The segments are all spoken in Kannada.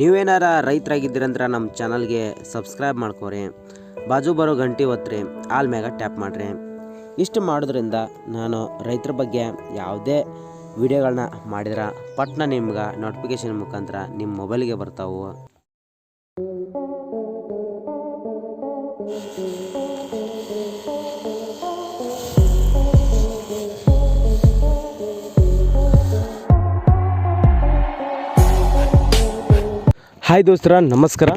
ನೀವೇನಾರ ರೈತರಾಗಿದ್ದೀರಂದ್ರೆ ನಮ್ಮ ಚಾನಲ್ಗೆ ಸಬ್ಸ್ಕ್ರೈಬ್ ಮಾಡ್ಕೋರಿ. ಬಾಜು ಬರೋ ಗಂಟೆ ಒತ್ತಿರಿ, ಆಲ್ ಮ್ಯಾಗ ಟ್ಯಾಪ್ ಮಾಡಿರಿ. ಇಷ್ಟು ಮಾಡೋದ್ರಿಂದ ನಾನು ರೈತರ ಬಗ್ಗೆ ಯಾವುದೇ ವಿಡಿಯೋಗಳನ್ನ ಮಾಡಿದ್ರೆ ಪಟ್ನ ನಿಮ್ಗೆ ನೋಟಿಫಿಕೇಶನ್ ಮುಖಾಂತರ ನಿಮ್ಮ ಮೊಬೈಲ್ಗೆ ಬರ್ತಾವು. ಹಾಯ್ ದೋಸ್ತರ, ನಮಸ್ಕಾರ.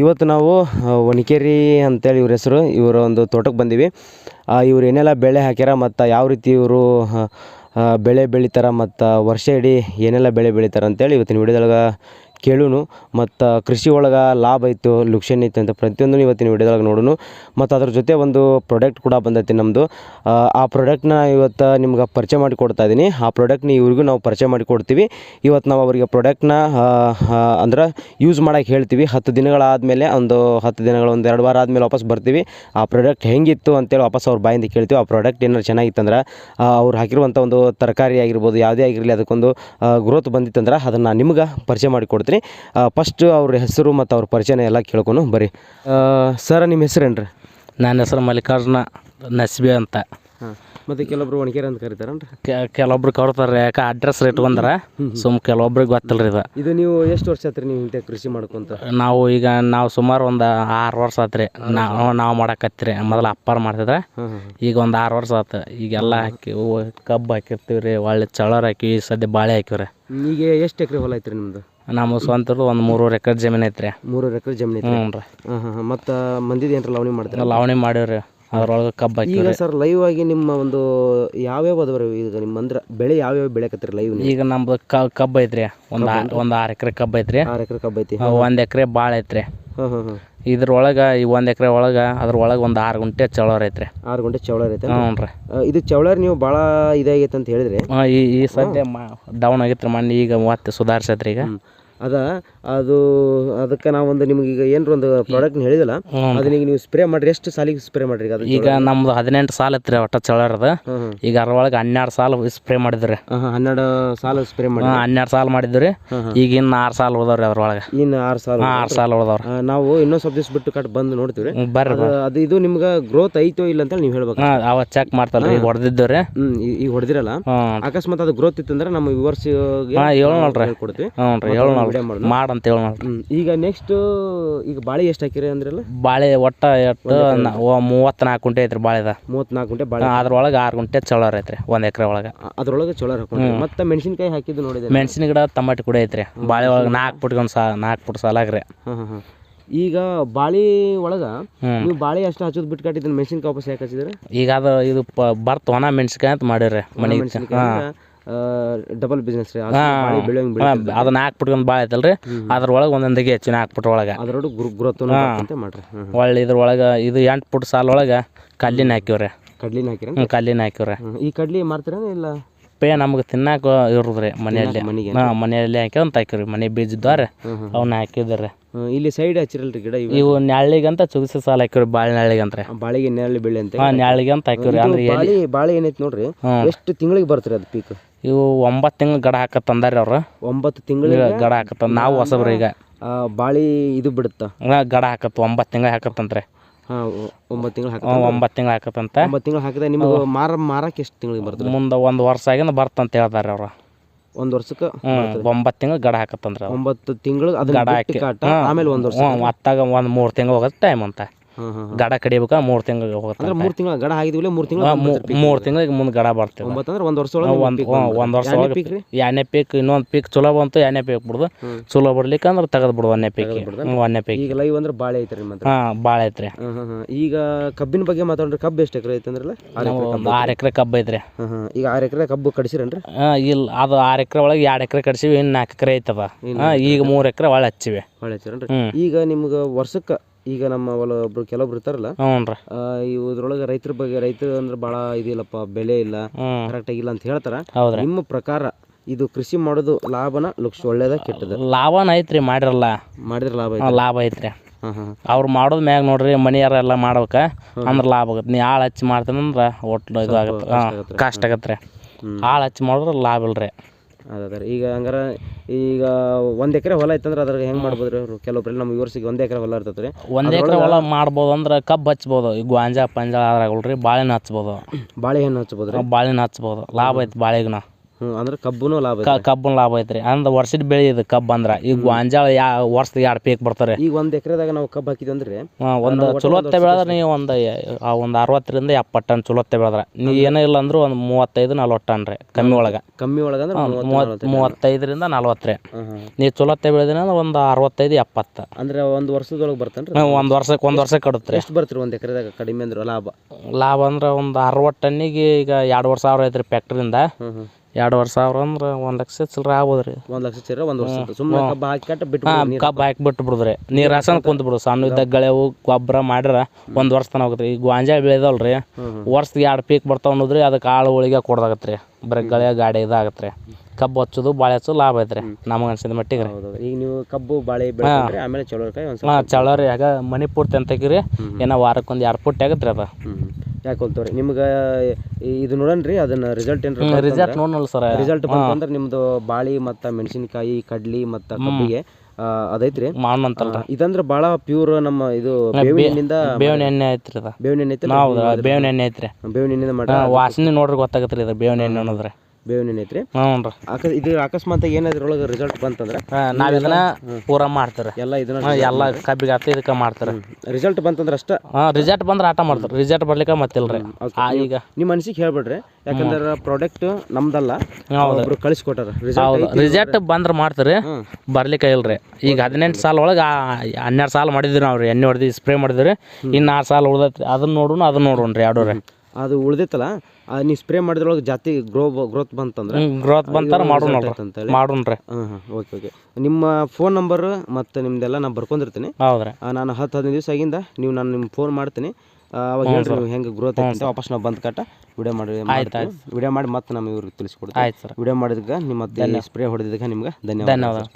ಇವತ್ತು ನಾವು ಒಣಕೇರಿ ಅಂತೇಳಿ ಇವ್ರ ಹೆಸರು, ಇವರ ಒಂದು ತೋಟಕ್ಕೆ ಬಂದೀವಿ. ಇವ್ರು ಏನೆಲ್ಲ ಬೆಳೆ ಹಾಕ್ಯಾರ ಮತ್ತು ಯಾವ ರೀತಿ ಇವರು ಬೆಳೆ ಬೆಳಿತಾರ ಮತ್ತು ವರ್ಷ ಇಡೀ ಏನೆಲ್ಲ ಬೆಳೆ ಬೆಳಿತಾರ ಅಂತೇಳಿ ಇವತ್ತಿನ ವಿಡಿಯೋದೊಳಗೆ ಕೇಳುನು, ಮತ್ತು ಕೃಷಿ ಒಳಗೆ ಲಾಭ ಇತ್ತು ಲುಕ್ಷನ್ ಇತ್ತು ಅಂತ ಪ್ರತಿಯೊಂದು ಇವತ್ತಿನ ವಿಡಿಯೋದಾಗ ನೋಡುನು. ಮತ್ತು ಅದ್ರ ಜೊತೆ ಒಂದು ಪ್ರಾಡಕ್ಟ್ ಕೂಡ ಬಂದೈತಿ ನಮ್ಮದು ಆ ಪ್ರಾಡಕ್ಟ್ನ ಇವತ್ತು ನಿಮ್ಗೆ ಪರಿಚಯ ಮಾಡಿ ಕೊಡ್ತಾ ಇದ್ದೀನಿ ಆ ಪ್ರಾಡಕ್ಟ್ನ ಇವ್ರಿಗೂ ನಾವು ಪರಿಚಯ ಮಾಡಿ ಕೊಡ್ತೀವಿ. ಇವತ್ತು ನಾವು ಅವರಿಗೆ ಪ್ರಾಡಕ್ಟ್ನ ಅಂದ್ರೆ ಯೂಸ್ ಮಾಡೋಕ್ಕೆ ಹೇಳ್ತೀವಿ. ಹತ್ತು ದಿನಗಳಾದಮೇಲೆ ಒಂದು, ಹತ್ತು ದಿನಗಳು ಒಂದು ಎರಡು ವಾರ ಆದಮೇಲೆ ವಾಪಸ್ ಬರ್ತೀವಿ. ಆ ಪ್ರಾಡಕ್ಟ್ ಹೆಂಗಿತ್ತು ಅಂತೇಳಿ ವಾಪಸ್ ಅವ್ರ ಬಾಯಿಂದ ಕೇಳ್ತೀವಿ. ಆ ಪ್ರಾಡಕ್ಟ್ ಏನಾರು ಚೆನ್ನಾಗಿತ್ತಂದ್ರೆ ಅವ್ರು ಹಾಕಿರುವಂಥ ಒಂದು ತರಕಾರಿ ಆಗಿರ್ಬೋದು, ಯಾವುದೇ ಆಗಿರಲಿ, ಅದಕ್ಕೊಂದು ಗ್ರೋತ್ ಬಂದಿತ್ತಂದ್ರೆ ಅದನ್ನು ನಿಮ್ಗೆ ಪರಿಚಯ ಮಾಡಿ ಕೊಡ್ತೀನಿ ಫಸ್ಟ್ ಅವ್ರ ಹೆಸರು ಮತ್ತು ಅವ್ರ ಪರಿಚಯನ ಎಲ್ಲ ಕೇಳ್ಕೊಂಡು ಬರ್ರಿ ಸರ್ ನಿಮ್ಮ ಹೆಸರೇನು ರೀ ನನ್ನ ಹೆಸರು ಮಲ್ಲಿಕಾರ್ಜುನ ನಸ್ಬಿ ಅಂತ. ಮತ್ತು ಕೆಲವೊಬ್ರು ಒಣಗೇರಿ ಅಂತ ಕರೀತಾರನ್ರಿ? ಕೆಲವೊಬ್ರು ಕರ್ತಾರೆ ಯಾಕೆ ಅಡ್ರೆಸ್ ಇಟ್ಕೊಂಡ್ರೆ ಸುಮ್ ಕೆಲವೊಬ್ರಿಗೆ ಗೊತ್ತಿಲ್ಲ ರೀ ಇದು. ಇದು ನೀವು ಎಷ್ಟು ವರ್ಷ ಆತ್ರಿ ನೀವು ಇಂಥ ಕೃಷಿ ಮಾಡ್ಕೊಂತ? ನಾವು ಈಗ ನಾವು ಸುಮಾರು ಒಂದು ಆರು ವರ್ಷ ಆತ್ರಿ. ನಾವು ನಾವು ಮಾಡಕತ್ತೀರಿ. ಮೊದಲು ಅಪ್ಪಾರು ಮಾಡ್ತಿದ್ರೆ. ಈಗ ಒಂದು ಆರು ವರ್ಷ ಆತು. ಈಗೆಲ್ಲ ಹಾಕಿ ಕಬ್ಬು ಹಾಕಿರ್ತೀವಿ ರೀ ಒಳ್ಳೆ ಚಳರ್ ಹಾಕಿವಿ ಸದ್ಯ ಬಾಳೆ ಹಾಕಿವ್ರಿ. ಈಗ ಎಷ್ಟು ಎಕರೆ ಹೊಲ ಐತ್ರಿ ನಿಮ್ಮದು ನಮ್ಮ ಸ್ವಂತದ್ದು ಒಂದು ಮೂರುವರೆ ಎಕರೆ ಜಮೀನು ಐತ್ರಿ. ಮೂರು ಎಕರೆ ಜಮೀನು ಐತ್ರಿ? ಹ್ಞೂ ರೀ ಹಾಂ ಹಾಂ ಹಾಂ. ಮತ್ತು ಮಂದಿದು ಏನ್ರ ಲಾವಣಿ ಮಾಡ್ತಾರೆ? ಲಾವಣಿ ಮಾಡೀವ್ರಿ ಅದ್ರೊಳಗೆ ಕಬ್ಬು ಈಗ ಹಾಕಿವ್ರಿ ಸರ್ ಲೈವ್ ಆಗಿ ನಿಮ್ಮ ಒಂದು ಯಾವ್ಯಾವ ರೀ ಈಗ ನಿಮ್ಮ ಅಂದ್ರೆ ಬೆಳೆ ಯಾವ್ಯಾವ ಬೆಳೆಕತ್ತೀರಿ ಲೈವ್ ಈಗ ನಮ್ದು ಕಬ್ಬು ಐತ್ರಿ. ಒಂದು ಒಂದು ಆರು ಎಕರೆ ಕಬ್ಬು ಐತ್ರಿ. ಆರು ಎಕರೆ ಕಬ್ಬು ಐತಿ. ಒಂದು ಎಕರೆ ಭಾಳ ಐತ್ರಿ. ಹಾಂ ಹಾಂ ಹಾಂ. ಇದ್ರೊಳಗೆ ಈ ಒಂದು ಎಕರೆ ಒಳಗೆ ಅದ್ರೊಳಗೆ ಒಂದು ಆರು ಗುಂಟೆ ಚೌಳರ್ ಐತ್ರಿ. ಆರು ಗುಂಟೆ ಚೌಳರ್ ಐತೆ ಹ್ಞೂ ರೀ. ಇದು ಚೌಳರ್ ನೀವು ಭಾಳ ಇದಾಗೈತೆ ಅಂತ ಹೇಳಿದ್ರಿ? ಈ ಈ ಸದ್ಯ ಮಾ ಡೌನ್ ಆಗೈತ್ರಿ ಮೊನ್ನೆ ಈಗ ಮತ್ತೆ ಸುಧಾರಿಸೈತ್ರಿ ಈಗ. ಅದ ಅದು ಅದಕ್ಕೆ ನಾವೊಂದು ನಿಮ್ಗೆ ಈಗ ಏನ್ರ ಒಂದು ಪ್ರಾಡಕ್ಟ್ ಹೇಳಿದಲ್ಲ ಅದನ್ನ ಈಗ ನೀವು ಸ್ಪ್ರೇ ಮಾಡ್ರಿ ಎಷ್ಟು ಸಾಲಿಗೆ ಸ್ಪ್ರೇ ಮಾಡ್ರಿ ಈಗ ಅದು ಈಗ ನಮ್ದು ಹದಿನೆಂಟು ಸಾಲ ಇತ್ರಿ ಒಟ್ಟ ಹಾಂ ಈಗ ಅದ್ರೊಳಗೆ ಹನ್ನೆರಡು ಸಾಲ ಸ್ಪ್ರೇ ಮಾಡಿದ್ರಿ ಹನ್ನೆರಡು ಸಾಲ ಸ್ಪ್ರೇ ಮಾಡಿ ಹನ್ನೆರಡು ಸಾಲ ಮಾಡಿದ್ರಿ ಈಗ ಇನ್ನು ಆರು ಸಾಲ ಉಳ್ದವ್ರಿ ಅದ್ರೊಳಗೆ. ಇನ್ನು ಆರು ಸಾಲ ಆರು ಸಾಲ ಉಳ್ದವ್ರಿ. ನಾವು ಇನ್ನೊಂದು ಸ್ವಲ್ಪ ದಿವಸ ಬಿಟ್ಟು ಕಟ್ ಬಂದು ನೋಡ್ತೀವಿ ಬರ್ರಿ ಅದು ಇದು ನಿಮ್ಗೆ ಗ್ರೋತ್ ಐತೋ ಇಲ್ಲ ಅಂತ ನೀವು ಹೇಳ್ಬೇಕು. ಅವ ಚೆಕ್ ಮಾಡ್ತಲ್ರಿ ಈಗ ಹೊಡೆದಿದ್ದವ್ರಿ ಈಗ ಹೊಡೆದಿರಲ್ಲ. ಅಕಸ್ಮಾತ್ ಅದು ಗ್ರೋತ್ ಇತ್ತಂದ್ರೆ ನಮ್ಮ ನೋಡ್ರಿ. ಹೇಳ್ಕೊಡ್ತೀವಿ. ಹ್ಞೂ ರೀ ಹೇಳು ವಿಡಿಯೋ ಅಂತ ಮಾಡೋಣ ಮಾಡಂತ ಹೇಳು ನೋಡ್ರಿ ಹ್ಮ್. ಈಗ ನೆಕ್ಸ್ಟ್ ಈಗ ಬಾಳೆ ಎಷ್ಟು ಹಾಕಿರಿ ಅಂದ್ರಲ್ಲ? ಬಾಳೆ ಒಟ್ಟ ಎಷ್ಟು ಮೂವತ್ತ್ನಾಲ್ಕು ಗುಂಟೆ ಐತ್ರಿ ಬಾಳೆದ. ಮೂವತ್ನಾಲ್ಕು ಗುಂಟೆ ಬಾಳೆ. ಅದ್ರೊಳಗೆ ಆರು ಗುಂಟೆ ಚಲೋ ಐತ್ರಿ ಒಂದು ಎಕರೆ ಒಳಗೆ. ಅ- ಅದ್ರೊಳಗೆ ಚೋಳ ಹಾಕೊಂಡ್ರಿ. ಮತ್ತೆ ಮೆಣಸಿನ್ಕಾಯಿ ಹಾಕಿದ್ದು ನೋಡಿದೆ ಮೆಣಸಿನ ಗಿಡ ಟಮಾಟಿ ಕೂಡ ಐತ್ರಿ. ಬಾಳೆ ಒಳಗೆ ನಾಲ್ಕು ಫುಟ್ಗೊಂದು ಸಾ ನಾಲ್ಕು ಪುಟ್ ಸಾಲಾಗ್ರಿ. ಹಾಂ ಹಾಂ ಹಾಂ ಈಗ ಬಾಳೆ ಒಳಗ ನೀವು ಬಾಳೆ ಅಷ್ಟು ಹಚ್ಚೋದು ಬಿಟ್ಟು ಕಟ್ಟಿದ್ದನ್ನ ಮೆಣಸಿನ್ಕಾಯಿ ವಾಪಸ್ ಯಾಕೆ ಹಚ್ಚಿದ್ರೆ? ಈಗ ಅದು ಇದು ಪ ಬರ್ತ ಒಣ ಮೆಣಸಿನ್ಕಾಯಿ ಅಂತ ಮಾಡಿರಿ ಮನೆಗೆ. ಮೆಣಸಿನ್ಕಾಯಿ ಡಬಲ್ ಬಿಸ್ನೆಸ್ ರೀ. ಅದು ಬಾಳೆ ಬೆಳೆಯಂಗ್ ಬೆಳೆ ಹಾಂ ಅದು ನಾಲ್ಕು ಫುಟ್ಗೊಂದು ಬಾಳೆ ಐತಲ್ರಿ. ಅದ್ರೊಳಗೆ ಒಂದೊಂದಿಗೆ ಹೆಚ್ಚಿನ ಹಾಕ್ಬಿಟ್ರ ಒಳಗ. ಅದ್ರೊಳಗೆ ಗ್ರೋತ್ ಅಂತ ಮಾಡ್ರಿ. ಒಳ್ಳ ಇದ್ರೊಳಗೆ ಇದು ಎಂಟು ಫುಟ್ ಸಾಲ ಒಳಗೆ ಕಲ್ಲಿನ ಹಾಕಿವ್ರಿ ಕಡ್ಲಿನ ಹಾಕಿರ ಕಲ್ಲಿನ ಹಾಕಿವ್ರಿ ಈ ಕಡ್ಲಿ ಮಾರ್ತೀರ ಇಲ್ಲ? ಪೇ ನಮ್ಗೆ ತಿನ್ನಾಕ ಇರುದ್ರಿ ಮನೆಯಲ್ಲಿ. ಮನೆಗೆ ಹಾಂ ಮನೆಯಲ್ಲಿ ಹಾಕ್ಯಂತ ಹಾಕಿವ್ರಿ. ಮನೆ ಬೀಜದ್ವಾರ. ಅವನ್ನ ಹಾಕಿದ್ರಿ. ಇಲ್ಲಿ ಸೈಡ್ ಹಚ್ಚಿರಲ್ರಿ ಗಿಡ ಇವು ಇವು ನೆಳ್ಳಿಗಂತ ಚುಗಿಸಿ ಸಾಲ ಹಾಕಿವ್ರಿ ಬಾಳೆ ನೆಳ್ಳಿಗಂತ್ರಿ ಅಂತ ಬಾಳೆಗೆ ನೆರಳು ಬೆಳೆ ಅಂತ ಹಾಂ ಅಂತ ಹಾಕಿವ್ರಿ. ಅಂದ್ರೆ ಎಲ್ಲಿ ಬಾಳೆ ಬಾಳೆ ಏನೈತಿ ನೋಡ್ರಿ? ಎಷ್ಟು ತಿಂಗಳಿಗೆ ಬರ್ತೀರಿ ಅದು ಪೀಕ್ ಇವು ಒಂಬತ್ತು ತಿಂಗಳು ಗಡ ಹಾಕ ಅಂದಾರಿ ಅವ್ರು. ಒಂಬತ್ತು ತಿಂಗಳು ಗಡ ಹಾಕತ್ತ ನಾವು ಹೊಸಬ್ರು ಈಗ. ಬಾಳಿ ಬಾಳೆ ಇದು ಬಿಡುತ್ತಾ? ಗಡ ಹಾಕತ್ತು. ಒಂಬತ್ತು ತಿಂಗಳು ಹಾಕತ್ತಂತ್ರಿ. ಒಂಬತ್ತು ತಿಂಗಳು ಹಾಕ ಒಂಬತ್ತು ತಿಂಗಳು ಹಾಕತ್ತಂತ. ಒಂಬತ್ತು ತಿಂಗಳು ಹಾಕಿದ್ರೆ ನಿಮಗೆ ಮಾರ ಮಾರಕ್ಕೆ ಎಷ್ಟು ತಿಂಗಳಿಗೆ ಬರ್ತದೆ ಮುಂದೆ ಒಂದು ವರ್ಷ ಆಗಿಂದ ಬರ್ತಂತ ಹೇಳ್ದಾರ ಅವ್ರ. ಒಂದು ವರ್ಷಕ್ಕೆ ಒಂಬತ್ ಒಂಬತ್ತು ತಿಂಗಳು ಗಡ ಹಾಕತ್ತಂದ್ರ ಒಂಬತ್ತು ತಿಂಗಳು ಅದನ್ನ ಗಡ ಹಾಕಿ. ಕಾಟ ಆಮೇಲೆ ಒಂದು ವರ್ಷ ಅತ್ತಾಗ ಒಂದು ಮೂರು ತಿಂಗಳು ಹೋಗುತ್ತೆ ಟೈಮ್ ಅಂತ. ಗಡ ಕಡಿಬೇಕಾ ಮೂರು ತಿಂಗಳು ಹೋಗುತ್ತೆ ಅಂದ್ರೆ ಮೂರು ತಿಂಗಳು ಗಡ ಹಾಕಿದ್ವಿ ಮೂರು ತಿಂಗಳು ಮೂರು ತಿಂಗಳಿಗೆ ಮುಂದೆ ಗಡ ಬರ್ತೀವಿ ಒಂಬತ್ತು ಅಂದ್ರೆ ಒಂದು ವರ್ಷ ಒಳಗೆ ಒಂದು ಒಂದು ವರ್ಷ ಒಳಗೆ ಪೀಕ್ ರೀ? ಎಣ್ಣೆ ಪೀಕ್ ಇನ್ನೊಂದು ಪೀಕ್ ಚಲೋ ಬಂತು ಎಣ್ಣೆ ಪೀಕ್ ಬಿಡುದು. ಚಲೋ ಬಿಡ್ಲಿಕ್ಕ ಅಂದ್ರೆ ತೆಗೆದು ಬಿಡು ಒಂದೇ ಪೀಕ್ ಹ್ಞೂ ಒಂದೇ ಪೀಕ್ ಈಗ ಲೈವ್ ಅಂದ್ರೆ ಬಾಳೆ ಐತ್ರಿ ಹಾ ಬಾಳೆ ಐತ್ರಿ. ಈಗ ಕಬ್ಬಿನ ಬಗ್ಗೆ ಮಾತಾಡ್ರಿ ಕಬ್ಬು ಎಷ್ಟು ಎಕರೆ ಐತೆ ಅಂದ್ರಲ್ಲ? ಆರು ಎಕರೆ ಒಂದು ಆರು ಎಕರೆ ಕಬ್ಬು ಐತ್ರಿ. ಈಗ ಆರು ಎಕರೆ ಕಬ್ಬು ಕಡಿಸಿರೇನ್ರಿ ಹಾಂ ಇಲ್ಲ ಅದು ಆರು ಎಕರೆ ಒಳಗೆ ಎರಡು ಎಕರೆ ಕಡ್ಸಿವಿ ಇನ್ನು ನಾಲ್ಕು ಎಕರೆ ಐತದ. ಈಗ ಮೂರು ಎಕರೆ ಒಳ್ಳೆ ಹಚ್ಚಿವಿ. ಒಳ್ಳೆ ಹಚ್ಚಿರೇನ್ರಿ? ಈಗ ನಿಮ್ಗೆ ವರ್ಷಕ್ಕೆ ಈಗ ನಮ್ಮ ಹೊಲ ಒಬ್ರು ಕೆಲವೊಬ್ರು ಇರ್ತಾರಲ್ಲ ಇದ್ರೊಳಗ ಆ, ಇದ್ರೊಳಗೆ ರೈತರ ಬಗ್ಗೆ ರೈತರು ಅಂದ್ರೆ ಭಾಳ ಇದಿಲ್ಲಪ್ಪ ಬೆಲೆ ಇಲ್ಲ ಕರೆಕ್ಟ್ ಆಗಿಲ್ಲ ಅಂತ ಹೇಳ್ತಾರ. ಹೌದ್ರಿ. ನಿಮ್ಮ ಪ್ರಕಾರ ಇದು ಕೃಷಿ ಮಾಡೋದು ಲಾಭನ ಲಕ್ಷ ಒಳ್ಳೇದ ಕೆಟ್ಟದ? ಲಾಭನ ಐತ್ರಿ ಮಾಡಿರಲ್ಲ. ಮಾಡಿದ್ರೆ ಲಾಭ ಐತೆ ಲಾಭ ಐತ್ರಿ. ಹಾಂ ಹಾಂ ಅವ್ರು ಮಾಡೋದ್ ಮ್ಯಾಗ ನೋಡ್ರಿ ಮನಿಯಾರ ಎಲ್ಲ ಮಾಡ್ಬೇಕ ಅಂದ್ರೆ ಲಾಭ ಆಗತ್ತೆ. ನೀ ಆಳು ಹಚ್ಚಿ ಮಾಡ್ತೇನಂದ್ರ ಒಟ್ಟು ಇದು ಆಗತ್ತೆ. ಹಾಂ ಕಷ್ಟ ಆಗತ್ತೆ ರೀ. ಆಳು ಹಚ್ಚಿ ಮಾಡಿದ್ರೆ ಲಾಭ ಇಲ್ರಿ. ಅದ ಈಗ ಹಂಗಾರ ಈಗ ಒಂದು ಎಕರೆ ಹೊಲ ಐತಂದ್ರೆ ಅದ್ರಾಗ ಮಾಡ್ಬೋದು ರೀ ಅವರು? ಕೆಲವೊಬ್ರು ನಮ್ಮ ಇವ್ರಿಗೆ ಒಂದು ಎಕರೆ ಹೊಲ ಇರ್ತೈತ್ರಿ. ಒಂದು ಎಕರೆ ಹೊಲ ಮಾಡ್ಬೋದು ಅಂದ್ರೆ ಕಬ್ಬು ಹಚ್ಬೋದು. ಈ ಗಾಂಜಾ ಪಂಜಾ ಅದ್ರಾಗಲ್ರಿ ಬಾಳೆಹಣ್ಣು ಹಚ್ಬೋದು. ಬಾಳೆಹಣ್ಣು ಹಚ್ಬೋದ್ರಿ? ಬಾಳೆಹಣ್ಣು ಹಚ್ಬೋದು. ಲಾಭ ಐತೆ ಬಾಳೆಗಿನ ಅಂದ್ರೆ ಕಬ್ಬುನು ಲಾಭ. ಕಬ್ಬನ ಲಾಭ ಐತ್ರಿ. ಅಂದ್ರೆ ವರ್ಷದ ಬೆಳೆ ಇದು ಕಬ್ಬು ಅಂದ್ರೆ. ಈಗ ಗಾಂಜಾಳ ಯಾ ವರ್ಷದ ಎರಡು ಪೀಕ್ ಬರ್ತಾರೆ. ಈಗ ಒಂದ್ ಎಕರೆದಾಗ ನಾವು ಕಬ್ಬು ಹಾಕಿದ್ವಿ ಅಂದ್ರೆ ಹಾ, ಒಂದು ಚಲೋತ್ತೆ ಬೆಳೆದ್ರೆ ನೀವು ಒಂದು ಒಂದು ಅರವತ್ತರಿಂದ ಎಪ್ಪತ್ತು ಟನ್ ಚಲೋತ್ತೆ ಬೆಳೆದ್ರೆ. ನೀ ಏನೂ ಇಲ್ಲ ಅಂದ್ರೆ ಒಂದು ಮೂವತ್ತೈದು ನಲ್ವತ್ತು ಟನ್ ರೀ ಕಮ್ಮಿ ಒಳಗೆ. ಕಮ್ಮಿ ಒಳಗಂದ್ರೆ ಮೂವತ್ತು ಮೂವತ್ತು ಮೂವತ್ತೈದರಿಂದ ನಲ್ವತ್ತು ರೀ. ನೀ. ನೀವು ಚಲೋತ್ತೆ ಬೆಳೆದಿನ ಅಂದ್ರೆ ಒಂದು ಅರವತ್ತೈದು ಎಪ್ಪತ್ತು. ಅಂದ್ರೆ ಒಂದ್ ವರ್ಷದೊಳಗೆ ಬರ್ತೇನ್ರಿ? ಒಂದು ವರ್ಷಕ್ಕೆ ಒಂದು ವರ್ಷ ಕಡುತ್ತೆ ರೀ. ಎಷ್ಟು ಬರ್ತೀರಿ ಒಂದ್ ಎಕರೆದಾಗ ಕಡಿಮೆ ಅಂದ್ರೆ ಲಾಭ? ಲಾಭ ಅಂದ್ರೆ ಒಂದು ಅರವತ್ತು ಟನ್ನಿಗೆ ಈಗ ಎರಡುವರೆ ಸಾವಿರ ಐತ್ರಿ ಫ್ಯಾಕ್ಟ್ರಿಂದ ಹ್ಮ್ ಹ್ಮ್. ಎರಡುವರೆ ಸಾವಿರ ಅಂದ್ರೆ ಒಂದು ಲಕ್ಷ ಚಿಲ್ಲರೆ ಆಗ್ಬೋದು ರೀ ಒಂದು ಲಕ್ಷ ಚೀರ ಒಂದು ವರ್ಷ ಸುಮ್ಮನೆ ಕಬ್ಬು ಹಾಕಿ ಕಟ್ಟ ಬಿಟ್ಟು ಹಾಂ ಕಬ್ಬು ಹಾಕಿ ಬಿಟ್ಟು ಬಿಡುದ್ರಿ. ನೀರು ಹಾಸನ್ ಕುಂತ ಬಿಡು ಸಣ್ಣ ಇದ್ದಾಗ ಗಳೆವು ಗೊಬ್ಬರ ಮಾಡ್ಯಾರ ಒಂದು ವರ್ಷ ತನಕ ಹೋಗುತ್ತೆ ಈ ಗಾಂಜಾ ಬೆಳೆದಲ್ರಿ ವರ್ಷದ ಎರಡು ಪೀಕ್ ಬರ್ತಾವ ಅನ್ನೋದ್ರಿ ಅದಕ್ಕೆ ಆಳು ಉಳಿಗೆ ಕೊಡ್ದಾಗತ್ತೆ ರೀ ಬರೀ ಗಳೆ ಗಾಡಿ ಇದಾಗತ್ತೆ ರೀ ಕಬ್ಬು ಹಚ್ಚೋದು ಬಾಳೆ ಹಚ್ಚೋದು ಲಾಭ ಐತ್ರಿ ನಮಗೆ ಅನ್ಸಿದ ಮಟ್ಟಿಗೆ ರೀ ಈಗ ನೀವು ಕಬ್ಬು ಬಾಳೆ ಬೆಳೆದ್ರೆ ಆಮೇಲೆ ಚಲೋ ಹಾಂ ಹಾಂ ಚಳೋರಿ ಆಗ ಮನಿ ಪೂರ್ತಿ ಅಂತಕಿರಿ ಏನೋ ವಾರಕ್ಕೊಂದು ಎರಡು ಪುಟ್ಟಿ ಆಗತ್ತೆ ರೀ ಅದು ಯಾಕೆ ಹೋಗ್ತವ್ರಿ? ನಿಮ್ಗೆ ಇದು ನೋಡನ್ರಿ ಅದನ್ನ ರಿಸಲ್ಟ್ ಏನ್ರಿ ರಿಸಲ್ಟ್ ನೋಡಲ್ಲ ಸರ್. ರಿಸಲ್ಟ್ ಬಂತಂದ್ರೆ ನಿಮ್ದು ಬಾಳಿ ಮತ್ತು ಮೆಣಸಿನಕಾಯಿ ಕಡ್ಲಿ ಮತ್ತು ಕಬ್ಬಿಗೆ ಅದೈತ್ರಿ. ಮಾಡಂತಲ್ರಿ ಇದಂದ್ರೆ ಭಾಳ ಪ್ಯೂರ್ ನಮ್ಮ ಇದು ಬೇವಿನಿಂದ ಬೇವಿನ ಎಣ್ಣೆ ಐತ್ರಿ ಅದ. ಬೇವಿನ ಎಣ್ಣೆ ಐತ್ರಿ ಬೇವಿನ ಎಣ್ಣೆ ಐತ್ರಿ. ಬೇವಿನ ಎಣ್ಣೆಯಿಂದ ಮಾಡ ವಾಸನೆ ನೋಡ್ರಿ ಗೊತ್ತಾಗತ್ತೆ ರೀ ಇದು ಬೇವಿನ ಎಣ್ಣೆ ಅನ್ನೋದ್ರಿ. ಬೇವಿನ ಎಣ್ಣೆ ಐತ್ರಿ? ಹ್ಞೂ ಅಕ ಇದು ಅಕಸ್ಮಾತ್ ಏನಾದ್ರೊಳಗೆ ರಿಸಲ್ಟ್ ಬಂತಂದ್ರೆ? ನಾವು ಇದನ್ನ ಪೂರ ಮಾಡ್ತಾರ ಎಲ್ಲ ಇದನ್ನ ಎಲ್ಲಾ ಕಬ್ಬಿಗೆ ಆತ ಇದಕ್ಕೆ ಮಾಡ್ತಾರೆ ರಿಸಲ್ಟ್ ಬಂತಂದ್ರೆ ಅಷ್ಟ? ಹಾಂ ರಿಸಲ್ಟ್ ಬಂದ್ರೆ ಆಟ ಮಾಡ್ತಾರೆ ರಿಸಲ್ಟ್ ಬರ್ಲಿಕ್ಕೆ ಮತ್ತಿಲ್ರಿ. ಈಗ. ನಿಮ್ಮ ಮನ್ಸಿಗೆ ಹೇಳ್ಬಿಡ್ರಿ. ಯಾಕಂದ್ರೆ ಪ್ರಾಡಕ್ಟ್ ನಮ್ದಲ್ಲ. ಒಬ್ರು ಕಳಿಸ್ಕೊಟ್ಟಾರ. ರಿಸಲ್ಟ್ ಬಂದ್ರೆ ಮಾಡ್ತಾರೆ ಬರ್ಲಿಕ್ಕೆ ಇಲ್ರಿ. ಈಗ ಹದಿನೆಂಟು ಸಾಲ ಒಳಗೆ ಹನ್ನೆರಡು ಸಾಲ ಮಾಡಿದ್ರಿ ನಾವು ರೀ ಎಣ್ಣೆ ಹೊಡೆದು ಸ್ಪ್ರೇ ಮಾಡಿದ್ರಿ ಇನ್ನು ಆರು ಸಾಲ ಉಳ್ದೈತಿ ಅದನ್ನ ನೋಡೋಣ ಅದನ್ನ ನೋಡೋಣ ರೀ ಅದು ಉಳ್ದೈತಲ್ಲ ನೀವು ಸ್ಪ್ರೇ ಮಾಡಿದ್ರೊಳಗೆ ಜಾತಿ ಗ್ರೋ ಗ್ರೋತ್ ಬಂತಂದ್ರೆ? ಗ್ರೋತ್ ಬಂತಾರ ಮಾಡೋಣ ಅಂತ ನೋಡ್ರಿ. ಐತಂತೇಳಿ. ಮಾಡೋಣ ರೀ. ಹಾಂ ಓಕೆ ಓಕೆ ನಿಮ್ಮ ಫೋನ್ ನಂಬರ್ ಮತ್ತು ನಿಮ್ಮದೆಲ್ಲ ನಾನು ಬರ್ಕೊಂಡಿರ್ತೀನಿ. ಹೌದ್ರಿ. ನಾನು ಹತ್ತು ಹದಿನೈದು ದಿವಸ ಆಗಿಂದ ನೀವು ನಾನು ನಿಮ್ಗೆ ಫೋನ್ ಮಾಡ್ತೀನಿ. ಅವಾಗ ಹೇಳ್ರಿ ನೀವು ಹೆಂಗೆ ಗ್ರೋತ್ ಅಂತ. ವಾಪಸ್ ನಾವು ಬಂದು ಕಟ್ಟ ವಿಡಿಯೋ ಮಾಡಿ ವಿಡಿಯೋ ಮಾಡಿ ಮತ್ತೆ ನಮ್ಮ ಇವ್ರಿಗೆ ಸರ್. ವಿಡಿಯೋ ಮಾಡಿದಾಗ ನಿಮ್ಮ ಸ್ಪ್ರೇ ಹೊಡೆದಿದ್ದಕ್ಕೆ ನಿಮ್ಗೆ ಧನ್ಯವಾದ ಧನ್ಯವಾದ.